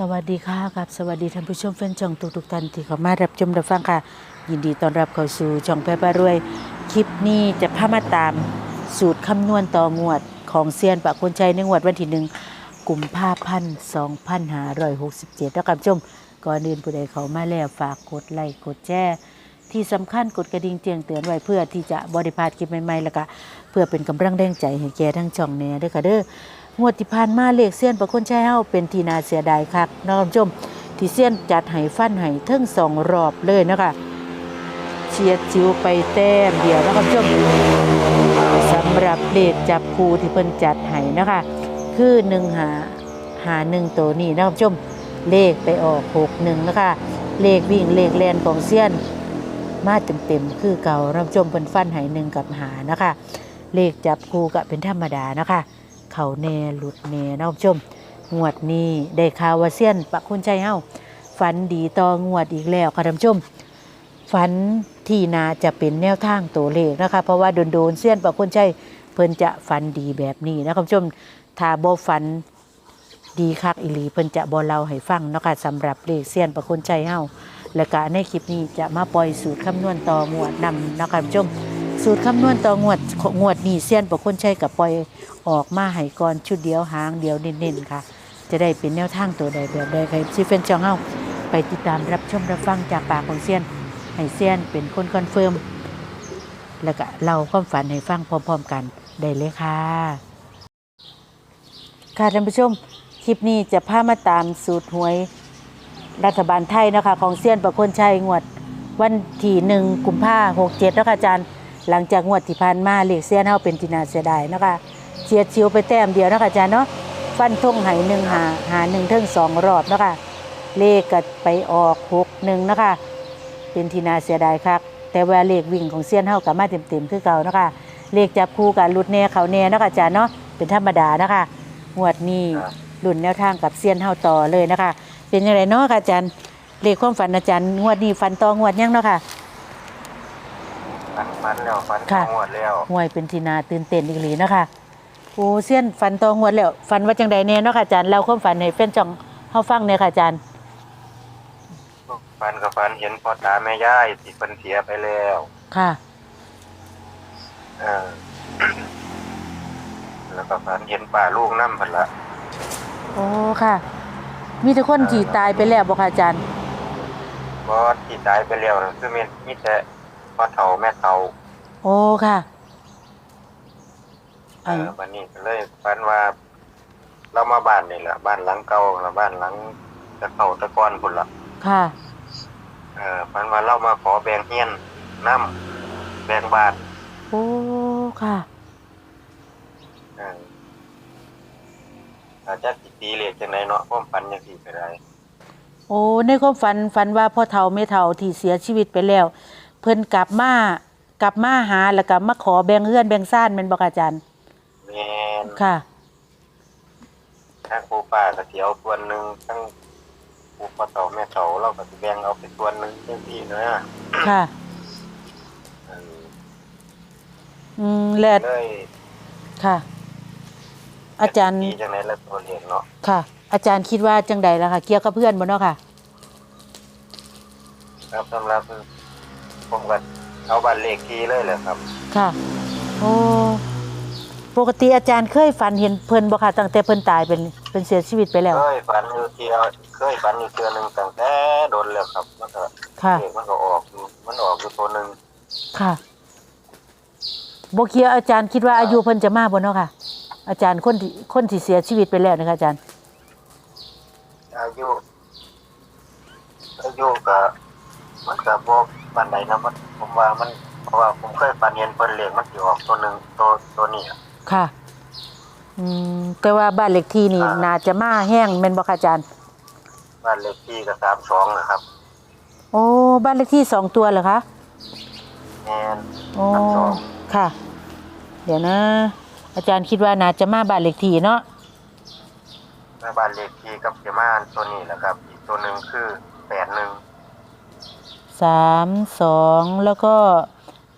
สวัสดีค่ะครับสวัสดีท่านผู้ชมแฟนช่องทุกทุกท่านที่เข้ามารับชมรับฟังค่ะ ยินดีต้อนรับเข้าสู่ช่องแพร่ปารวย คลิปนี้จะพามาตามสูตรคำนวณต่องวดของเซียนปะคนชัยในงวดวันที่หนึ่งกุมภาพันธ์สองพันห้าร้อยหกสิบเจ็ดแล้วครับชมก่อนอื่นผู้ใดเขามาแล้วฝากกดไลค์กดแชร์ที่สำคัญกดกระดิ่งแจ้งเตือนไว้เพื่อที่จะบริพาดคลิปใหม่ๆแล้วก็เพื่อเป็นกำลังแรงใจให้แก่ทั้งช่องแหน่ด้วยค่ะเด้อ งวดที่ผ่านมาเลขเสี้ยนประคนใช้เฮาเป็นทีนาเสียดายคักน้องชม ที่เสี้ยนจัดให้ฟันให้เทั้งสองรอบเลยนะคะเฉียดจิวไปแต้มเดียวนะคะชมสำหรับเลขจับคู่ที่เพิ่นจัดให้นะคะ คือหนึ่งหาหาหนึ่งตัวนี้นะคะชมเลขไปออกหกหนึ่งนะคะ เลขวิ่งเลขแลนของเสี้ยนมาเต็มๆคือเก่ารับชมเพิ่นฟันให้หนึ่งกับหานะคะ เลขจับคู่ก็เป็นธรรมดานะคะ เขาแน่หลุดแน่นะคุณผู้ชมงวดนี้ได้ข่าวว่าเซียนปะคุณใจเฮาฝันดีต่องวดอีกแล้วค่ะท่านผู้ชมฝันที่นาจะเป็นแนวทางตัวเลขนะคะ เพราะว่าโดนๆเซียนปะคุณใจเพิ่นจะฝันดีแบบนี้นะคุณผู้ชมถ้าบ่ฝันดีคักอีหลีเพิ่นจะบ่เล่าให้ฟังเนาะค่ะสำหรับเลขเซียนปะคุณใจเฮาแล้วก็ในคลิปนี้จะมาปล่อยสูตรคำนวณต่องวดนำนะคะท่านผู้ชม สูตรคำนวณต่องวดงวดนี้เซียนปะคุณใจกับปล่อยออกมาให้ก่อนชุดเดียวหางเดียวเน้นๆค่ะ จะได้เป็นแนวทางตัวใดแบบใดใครซีเฟนจองเฮาไปติดตามรับชมรับฟังจากปากของเซียนให้เซียนเป็นคนคอนเฟิร์มแล้วก็เล่าความฝันให้ฟังพร้อมๆกันได้เลยค่ะ ค่ะท่านผู้ชม คลิปนี้จะพามาตามสูตรหวยรัฐบาลไทยนะคะ ของเซียนประคนชัยงวด วันที่หนึ่งกุมภาหกเจ็ดนะคะอาจารย์ หลังจากงวดที่ผ่านมาเลขเซียนเฮาเป็นจินาเสียดายนะคะเฉียดชิวไปแต้มเดียวนะคะอาจารย์เนาะฟันทงไหหนึ่งหาหาหนึ่งเทิงสองรอบนะคะเลขก็ไปออกหกหนึ่งนะคะเป็นทีนาเสียดายคักแต่ว่าเลขวิ่งของเซียนเฮากับมาเต็มๆคือเก่านะคะเลขจับคู่กับลุดแน่เขาแน่นะคะอาจารย์เนาะเป็นธรรมดานะคะงวดนี้รุ่นแนวทางกับเซียนเฮาต่อเลยนะคะ เป็นยังไงเนาะค่ะอาจารย์เลขความฝันอาจารย์งวดนี้ฝันต่องวดยังเนาะค่ะ ฟันฟันแล้วฟันค่ะงวดแล้วห่วยเป็นทีนาตื่นเต้นอีกหลีเนาะคะโอ้เสี้ยนฝันตองวดแล้วฝันว่าจังใดแน่เนาะค่ะอาจารย์เล่าความฝันให้แฟนจ่องเฮาฟังเนี่ยค่ะอาจารย์ฟันกับฟันเห็นพ่อตาแม่ย่ายที่เพิ่นเสียไปแล้วค่ะ เออ แล้วก็ฟันเห็นป่าลูกน้ำเพิ่นละโอ้ค่ะ มีแต่คนที่ตายไปแล้วบ่ค่ะอาจารย์บอสที่ตายไปแล้วนั่นคือมีมีแต่ พ่อเฒ่าแม่เฒ่าโอ้ค่ะเออันอวันนี้ก็เลยฟันว่า เรามาบ้านนี่แหละบ้านหลังเก่าละบ้านหลังตะเก่าตะกอนพุ่นละค่ะ เออฟันว่าเรามาขอแบ่งเฮียนน้ำแบ่งบ้านโอ้ค่ะเอออาจจะสิตีเลขจังไดเนาะผมฟันจังซี่ก็ได้โอ้ในความฝันฝันว่าพ่อเฒ่าแม่เฒ่าที่เสียชีวิตไปแล้ว เพิ่นกลับมากลับมาหาแล้วก็มาขอแบ่งเฮือนแบ่งซ่านแม่นบ่ค่ะอาจารย์ แม่นค่ะ ทั้งปูป่าก็สิเอาส่วนหนึ่งทั้งปูปลาเต่าแม่เต่าเราก็สิแบ่งเอาไปส่วนหนึ่งเต็มที่นะค่ะ เอออืมแล้วเลยค่ะ อาจารย์ ดีจังไหนละตัวเลขเนาะค่ะ อาจารย์คิดว่าจังใดล่ะค่ะ เกี่ยวกับเพื่อนบ่เนาะค่ะ ครับสำหรับ ผมก็เอาบัตรเลขที่เลยแหละครับ ค่ะ โอ้ปกติอาจารย์เคยฝันเห็นเพิ่นบ่ค่ะตั้งแต่เพิ่นตายเป็นเป็นเสียชีวิตไปแล้ว เคยฝันอยู่เที่ยวเคยฝันอยู่เทื่อหนึงตั้งแต่โดนแล้วครับมันก็ค่ะ เลขมันก็ออกอยู่มันออกอยู่ตัวหนึงค่ะบ่เกี่ยวอาจารย์คิดว่าอายุเพิ่นจะมากบ่เนาะค่ะ อาจารย์คนที่คนที่เสียชีวิตไปแล้วนะคะอาจารย์ อายุอายุก็มันก็บ่ ปานใดนะมันผมว่ามันเพราะว่าผมเคยฝันเห็นเพิ่นเลขมันสิออกตัวหนึงตัวตัวนี้อะค่ะ อืมแต่ว่าบ้านเลขที่นี่อ่าน่าจะมาแห้งแม่นบ่ค่ะอาจารย์ บ้านเลขที่ก็สามสองนะครับโอ้บ้านเลขที่สองตัวเหรอคะแม่นโอ้สามสองค่ะ เดี๋ยวนะ อาจารย์คิดว่าน่าจะมาบ้านเลขที่เนาะแล้วบ้านเลขที่กับเจม่านตัวนี้แหละครับ อีกตัวหนึ่งคือแปดหนึ่ง สามสองแล้วก็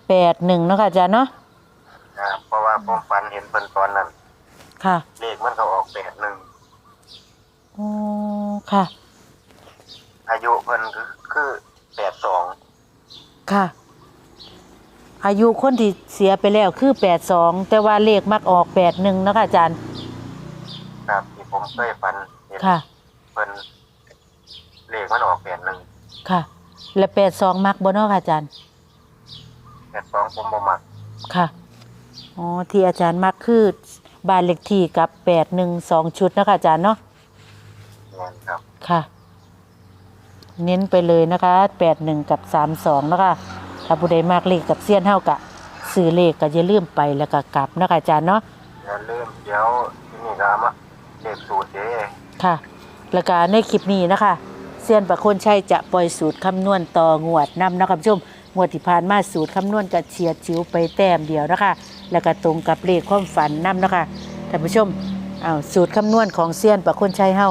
แปดหนึ่งเนาะค่ะอาจารย์เนาะนะครับเพราะว่าผมฝันเห็นเพิ่นตอนนั้นค่ะเลขมันก็ออกแปดหนึ่งโอ้ค่ะ อายุเพิ่นคือคือแปดสองค่ะ อายุคนที่เสียไปแล้วคือแปดสองแต่ว่าเลขมักออกแปดหนึ่งนาะคะอาจารย์ครับที่ผมเคยฝันเห็นค่ะ เพิ่นเลขมันออกแปดหนึ่งค่ะ และแปดสองมักบ่เนาะค่ะอาจารย์ แปดสองผมบ่มักค่ะ อ๋อ ที่อาจารย์มักคือบ้านเลขที่กับแปดหนึ่งสองชุดเนาะคะอาจารย์เนาะ เงินครับ ค่ะ เน้นไปเลยนะคะแปดหนึ่งกับสามสองนะคะถ้าผู้ใดมากเลขกับเสี้ยนเท่ากะซื้อเลขก็อย่าลืมไปแล้วก็กลับนะคะอาจารย์เนาะ อย่าลืมเดี๋ยวที่นี่ก็เอามาเลขสูตรเด้ค่ะ แล้วก็ในคลิปนี้นะคะเซียนประคนชัยจะปล่อยสูตรคำนวณต่องวดนำนะคะผู้ชมงวดที่ผ่านมาสูตรคำนวณกับเฉียดจิ๋วไปแต้มเดียวนะคะ แล้วก็ตรงกับเลขความฝันนำนะคะท่านผู้ชมเอาสูตรคำนวณของเซียนประคนชัยเฮา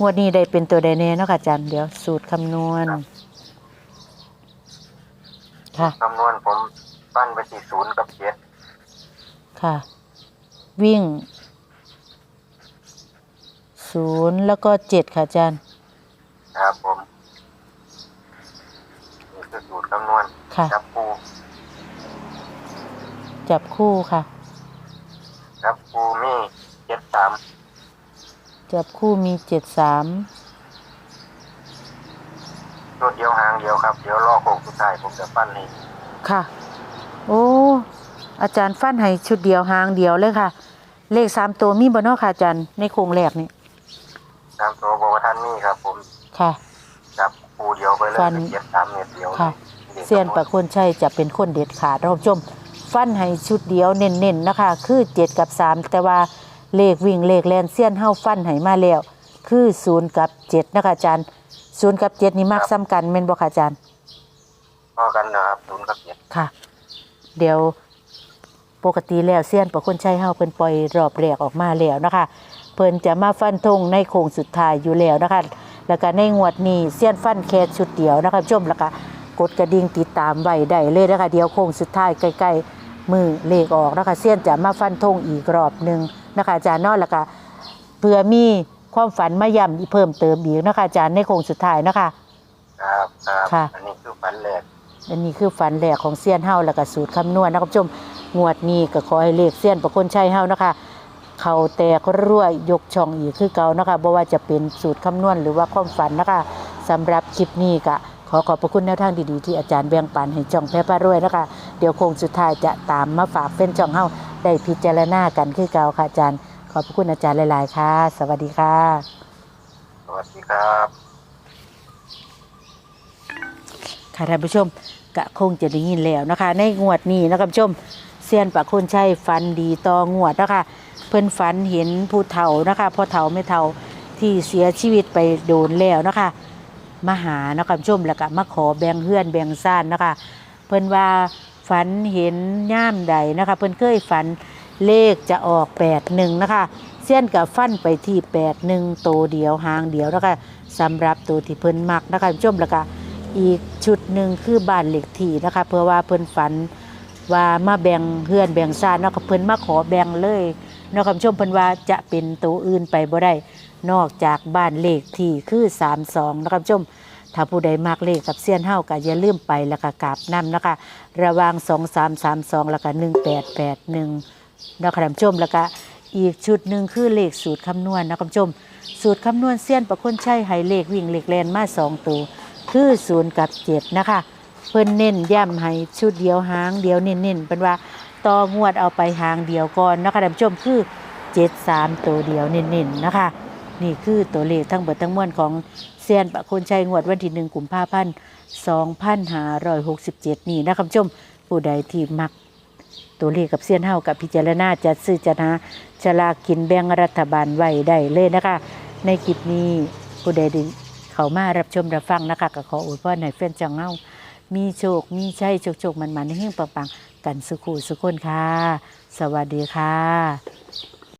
งวดนี้ได้เป็นตัวใดแน่เนาะค่ะอาจารย์เดี๋ยวสูตรคำนวณค่ะคำนวณผมปั้นไปที่ศูนย์กับเจ็ดค่ะ วิ่งศูนย์แล้วก็เจ็ดค่ะอาจารย์ ครับผมนี่คือสูตรคำนวณค่ะ จับปูจับคู่ค่ะ จับปูมีเจ็ดสามจับคู่มีเจ็ดสามตัวเดียวหางเดียวครับ เดี๋ยวรอโค้งสุดท้ายผมจะปั้นให้ค่ะ โอ้ อาจารย์ฟันให้ชุดเดียวหางเดียวเลยค่ะ เลขสามตัวมีบ่เนอค่ะอาจารย์ในโครงแรกนี่ตามตัวบอกว่าท่านนี่ครับ ผม ค่ะ จับปูเดียวไปเลยฟันเจ็ดสามเม็ดเดียวค่ะลขเซียนประคนชัยจะเป็นคนเด็ดขาดท่านผู้ชม ฟันให้ชุดเดียวเน้นๆนะคะ คือเจ็ดกับสามแต่ว่าเลขวิ่งเลขแลนเซียนเฮาฟันให้มาแล้ว คือศูนย์กับเจ็ดนะคะอาจารย์ศูนย์กับเจ็ดนี่มักซ้ำกันแม่นบ่ค่ะอาจารย์พอกันนะครับศูนย์กับเจ็ดค่ะ เดี๋ยวปกติแล้วเซียนประคนชัยเฮาเพิ่นปล่อยรอบแรกออกมาแล้วนะคะ เพิ่นจะมาฟันธงในโค้งสุดท้ายอยู่แล้วนะคะ แล้วก็ในงวดนี้เซียนฟันแค่ชุดเดียวนะคะผู้ชมแล้วก็กดกระดิ่งติดตามไว้ได้เลยนะคะเดี๋ยวโค้งสุดท้ายใกล้ๆมือเลขออกนะคะเซียนจะมาฟันธงอีกรอบหนึ่งนะคะอาจารย์เนอกแล้วก็เพื่อมีความฝันมาย้ำอีกเพิ่มเติมอีกนะคะอาจารย์ในโค้งสุดท้ายนะคะ ครับครับค่ะ อันนี้คือฝันแรกอันนี้คือฝันแรกของเซียนเฮาแล้วก็สูตรคำนวณนะครับผู้ชมงวดนี้ก็ขอให้เลขเซียนประคนชัยเฮานะคะ เขาแตกรวยยกช่องอีกคือเก่านะคะบ่ว่าจะเป็นสูตรคำนวณหรือว่าความฝันนะคะสำหรับคลิปนี้ก็ขอขอบพระคุณแนวทางดีๆที่อาจารย์แบ่งปันให้จ่องแพ่ป้ารวยนะคะ เดี๋ยวโคงสุดท้ายจะตามมาฝากเป็นจ่องเฮาได้พิจารณากันคือเก่าค่ะอาจารย์ ขอบพระคุณอาจารย์หลายๆค่ะ สวัสดีค่ะ สวัสดีครับค่ะท่านผู้ชมก็คงจะได้ยินแล้วนะคะ ในงวดนี้นะคะผู้ชมเซียนปะคนชัยฟันดีต่องวดนะคะเพิ่นฝันเห็นผู้เฒ่านะคะพ่อเฒ่าไม่เฒ่าที่เสียชีวิตไปโดนแล้วนะคะมาหานะคะชมแล้วก็มาขอแบ่งเฮือนแบ่งซ่านนะคะ เพิ่นว่าฝันเห็นย่ามใดนะคะ เพิ่นเคยฝันเลขจะออกแปดหนึ่งนะคะเสี้ยนกับฟันไปที่แปดหนึ่งโตวเดียวหางเดียวนะคะสำหรับตัวที่เพิ่นมักนะคะชมแล้วก็อีกชุดหนึ่งคือบ้านเหล็กที่นะคะ เพื่อว่าเพิ่นฝัน ว่ามาแบ่งเฮือนแบ่งซ่านเนาะคะเพิ่นมาขอแบ่งเลยนาะคะผู้ชมเพิ่นว่าจะเป็นตัวอื่นไปบ่ได้นอกจากบ้านเลขที่คือ32นะคะผู้ชมถ้าผู้ใดมากเลขกับเซียนเฮาก็อย่าลืมไปแล้วก็กราบนำนะคะ ระหว่าง 2332 แล้วก็1881นะคะท่านผู้ชมแล้วก็อีกชุดหนึ่งคือเลขสูตรคำนวณนะคะท่านผู้ชม สูตรคำนวณเซียนประคนใช้ให้เลขวิ่งเลขแลนมา2ตัวคือ0กับ7นะคะ เพิ่นเน้นย้ำให้ชุดเดียวหางเดียวเน้นๆเป็นว่าต่องวดเอาไปหางเดียวก่อนนะคะท่านผู้ชมคือ73ตัวเดียวเน้นๆนะคะ นี่คือตัวเลขทั้งเบิดทั้งมวลของเซียนประคนชัยงวดวันที่หนึ่งกุมภาพันธ์สองพันห้าร้อยหกสิบเจ็ดนี่นะครับผู้ชมผู้ใดที่มักตัวเลขกับเซียนเฮากับพิจารณาจัดซื้อจัดหาฉลากกินแบ่งรัฐบาลไว้ได้เลยนะคะ ในคลิปนี้ผู้ใดที่เขามารับชมรับฟังนะคะก็ขออวยพรให้แฟนจังเฮา มีโชค มีชัยโชคโชคมันมันๆเฮงๆปังๆกันสุขุสุขคนค่ะ สวัสดีค่ะ